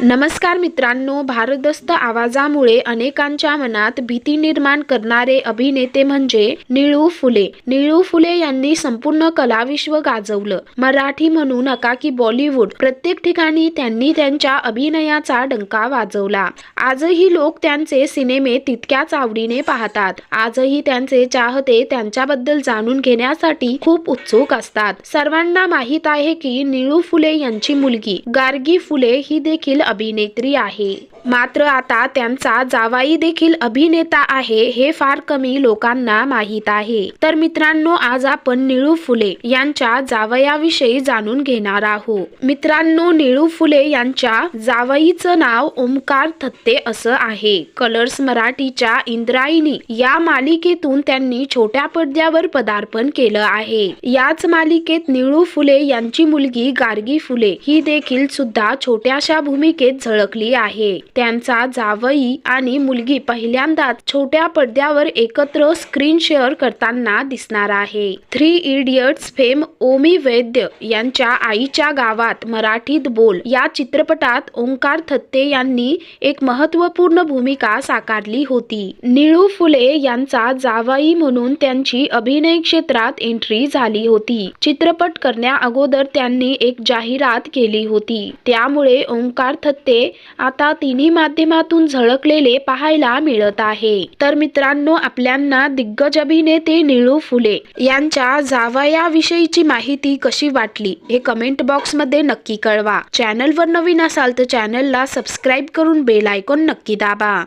नमस्कार मित्रांनो भारदस्त आवाजामुळे अनेकांच्या मनात भीती निर्माण करणारे अभिनेते म्हणजे निळू फुले. निळू फुले यांनी संपूर्ण कलाविश्व गाजवलं. मराठी म्हणू नका की बॉलिवूड. प्रत्येक ठिकाणी त्यांनी त्यांच्या अभिनयाचा डंका वाजवला. आजही लोक त्यांचे सिनेमे तितक्याच आवडीने पाहतात. आजही त्यांचे चाहते त्यांच्याबद्दल जाणून घेण्यासाठी खूप उत्सुक असतात. सर्वांना माहीत आहे की निळू फुले यांची मुलगी गार्गी फुले ही देखील अभिनेत्री आहे. मात्र आता त्यांचा जावाई देखील अभिनेता आहे हे फार कमी लोकांना माहीत आहे. तर मित्रांनो आज आपण निळू फुले यांच्या जावयाविषयी जाणून घेणार आहोत. मित्रांनो निळू फुले यांच्या जावईचं नाव ओमकार थत्ते असं आहे. कलर्स मराठीच्या इंद्रायणी या मालिकेतून त्यांनी छोट्या पडद्यावर पदार्पण केलं आहे. याच मालिकेत निळू फुले यांची मुलगी गार्गी फुले ही देखील सुद्धा छोट्याशा भूमिकेत झळकली आहे. त्यांचा जावई आणि मुलगी पहिल्यांदाच छोट्या पडद्यावर एकत्र स्क्रीन शेअर करताना दिसणार आहे. Three idiots fame Omi Vaidya यांच्या आईच्या गावात मराठीत बोल. या चित्रपटात ओंकार थत्ते यांनी एक महत्त्वपूर्ण भूमिका साकारली होती. निळू फुले यांचा जावई म्हणून त्यांची अभिनय क्षेत्रात एंट्री झाली होती. चित्रपट करण्या अगोदर त्यांनी एक जाहिरात केली होती. त्यामुळे ओंकार सातत्य आता तिन्ही माध्यमातून झळकलेले पाहायला मिळत आहे. तर मित्रांनो आपल्यांना दिग्गज अभिनेते निळू फुले यांच्या जावयाविषयीची माहिती कशी वाटली हे कमेंट बॉक्समध्ये नक्की कळवा. चॅनलवर नवीन असाल तर चॅनलला सबस्क्राईब करून बेल आयकॉन नक्की दाबा.